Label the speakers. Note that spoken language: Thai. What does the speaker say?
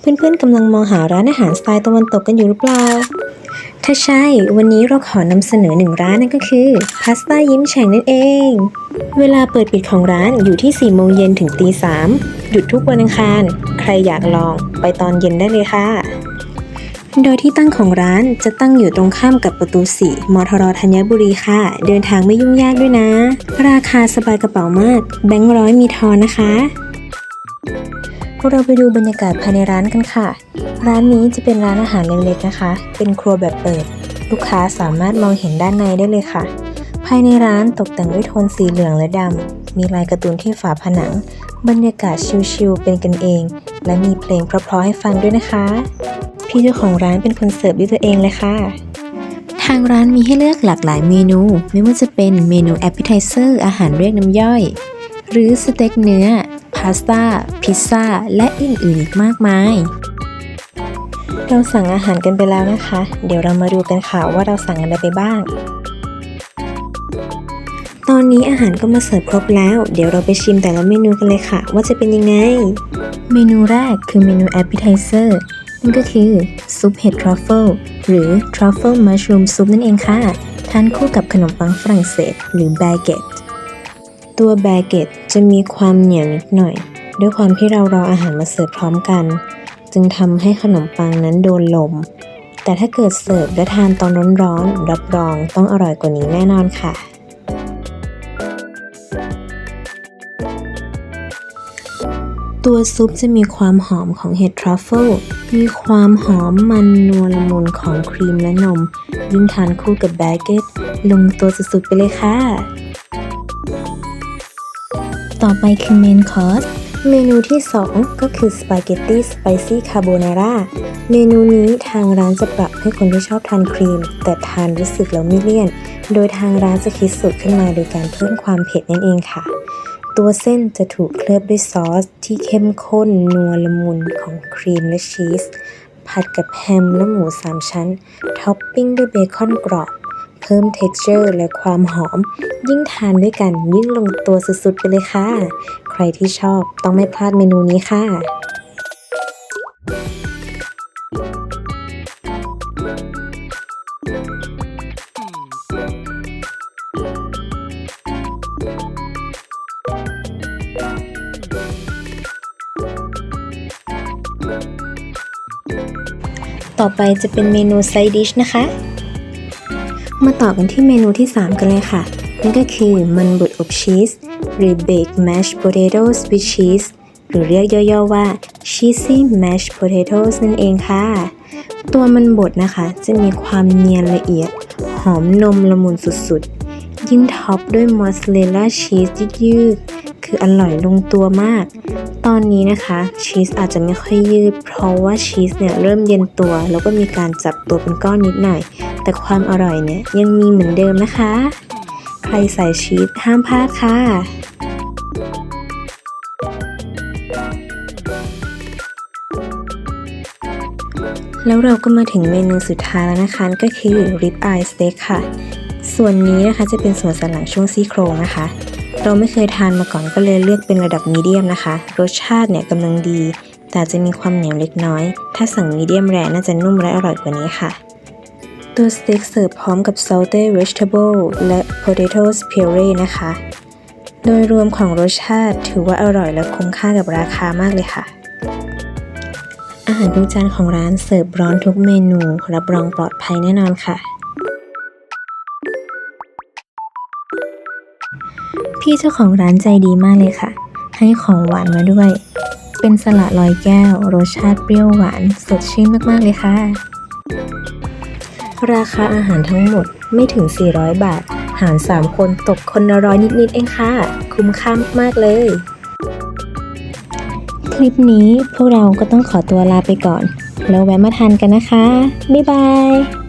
Speaker 1: เพื่อนๆกำลังมองหาร้านอาหารสไตล์ตะวันตกกันอยู่หรือเปล่า ถ้าใช่ วันนี้เราขอนำเสนอหนึ่งร้านนั่นก็คือพาสต้ายิ้มแฉ่งนั่นเอง เวลาเปิดปิดของร้านอยู่ที่4โมงเย็นถึงตี3หยุดทุกวันอังคาร ใครอยากลองไปตอนเย็นได้เลยค่ะ โดยที่ตั้งของร้านจะตั้งอยู่ตรงข้ามกับประตู4มทรธัญบุรีค่ะ เดินทางไม่ยุ่งยากด้วยนะ ราคาสบายกระเป๋ามาก แบงค์ร้อยมีทอนนะคะ เราไปดูบรรยากาศภายในร้านกันค่ะ ร้านนี้จะเป็นร้านอาหารเล็กๆนะคะ เป็นครัวแบบเปิด ลูกค้าสามารถมองเห็นด้านในได้เลยค่ะ ภายในร้านตกแต่งด้วยโทนสีเหลืองและดำ มีลายการ์ตูนที่ฝาผนัง บรรยากาศชิลๆเป็นกันเอง และมีเพลงเพราะๆให้ฟังด้วยนะคะ พี่เจ้าของร้านเป็นคนเสิร์ฟด้วยตัวเองเลยค่ะทางร้านมีให้เลือกหลากหลายเมนู ไม่ว่าจะเป็นเมนูแอปเปิลไทเซอร์อาหารเรียกน้ำย่อย หรือสเต็กเนื้อาสต้า พิซซ่า และอื่นๆอีกมากมาย เราสั่งอาหารกันไปแล้วนะคะ เดี๋ยวเรามาดูกันค่ะว่าเราสั่งอะไรไปบ้าง ตอนนี้อาหารก็มาเสิร์ฟครบแล้ว เดี๋ยวเราไปชิมแต่ละเมนูกันเลยค่ะ ว่าจะเป็นยังไง เมนูแรกคือเมนูแอปเปิลไทเซอร์นั่นก็คือซุปเห็ดทรัฟเฟิลหรือทรัฟเฟิลมัชรูมซุปนั่นเองค่ะ ทานคู่กับขนมปังฝรั่งเศส หรือแบเกต ตัวแบเกตจะมีความเหนียวนิดหน่อย ด้วยความที่เรารออาหารมาเสิร์ฟพร้อมกัน จึงทำให้ขนมปังนั้นโดนลม แต่ถ้าเกิดเสิร์ฟและทานตอนร้อนๆรับรองต้องอร่อยกว่านี้แน่นอนค่ะตัวซุปจะมีความหอมของเห็ดทรัฟเฟิล มีความหอมมันนัวละมุนของครีมและนม ยิ่งทานคู่กับแบเกตลงตัวสุดๆไปเลยค่ะ ต่อไปคือเมนคอร์สเมนูที่ 2 ก็คือสปาเกตตี้สไปซี่คาโบนาร่าเมนูนี้ทางร้านจะปรับให้คนที่ชอบทานครีม แต่ทานรู้สึกแล้วไม่เลี่ยน โดยทางร้านจะคิดสูตรขึ้นมาโดยการเพิ่มความเผ็ดนั่นเองค่ะ ตัวเส้นจะถูกเคลือบด้วยซอส ที่เข้มข้นนัวละมุนของครีมและชีส ผัดกับแฮมและหมู 3 ชั้น ท็อปปิ้งด้วยเบคอนกรอบ เพิ่ม texture และความหอม ยิ่งทานด้วยกันยิ่งลงตัวสุดๆไปเลยค่ะ ใครที่ชอบต้องไม่พลาดเมนูนี้ค่ะต่อไปจะเป็นเมนูไซดิชนะคะ มาต่อกันที่เมนูที่ 3 กันเลยค่ะ นั่นก็คือมันบดอบชีส หรือ baked mashed potatoes with cheese หรือเรียกย่อๆว่า cheesy mashed potatoes นั่นเองค่ะ ตัวมันบดนะคะจะมีความเนียนละเอียด หอมนมละมุนสุดๆ ยิ่งท็อปด้วยมอสซาเรลล่าชีสยืดๆคืออร่อยลงตัวมาก ตอนนี้นะคะชีสอาจจะไม่ค่อยยืด เพราะว่าชีสเนี่ยเริ่มเย็นตัว แล้วก็มีการจับตัวเป็นก้อนนิดหน่อย แต่ความอร่อยเนี่ยยังมีเหมือนเดิมนะคะ ใครใส่ชีสห้ามพลาดค่ะแล้วเราก็มาถึงเมนูสุดท้ายแล้วนะคะ ก็คือ rib eye steak ค่ะ ส่วนนี้นะคะจะเป็นส่วนสันหลังช่วงซี่โครงนะคะ เราไม่เคยทานมาก่อนก็เลยเลือกเป็นระดับมีเดียมนะคะ รสชาติเนี่ยกำลังดี แต่จะมีความเหนียวเล็กน้อย ถ้าสั่งมีเดียมแรน่าจะนุ่มและอร่อยกว่านี้ค่ะ ตัวสเต็กเสิร์ฟพร้อมกับ salted vegetable และ potatoes puree นะคะ โดยรวมของรสชาติถือว่าอร่อยและคุ้มค่ากับราคามากเลยค่ะ อาหารทุกจานของร้านเสิร์ฟร้อนทุกเมนูรับรองปลอดภัยแน่นอนค่ะ พี่เจ้าของร้านใจดีมากเลยค่ะ ให้ของหวานมาด้วย เป็นสละลอยแก้ว รสชาติเปรี้ยวหวานสดชื่นมากๆเลยค่ะ ราคาอาหารทั้งหมดไม่ถึง 400 บาท หาร 3 คนตกคนละร้อยนิด ๆ เองค่ะ คุ้มค่ามาก ๆ เลย คลิปนี้พวกเราก็ต้องขอตัวลาไปก่อน แล้วแวะมาทานกันนะคะ บ๊ายบาย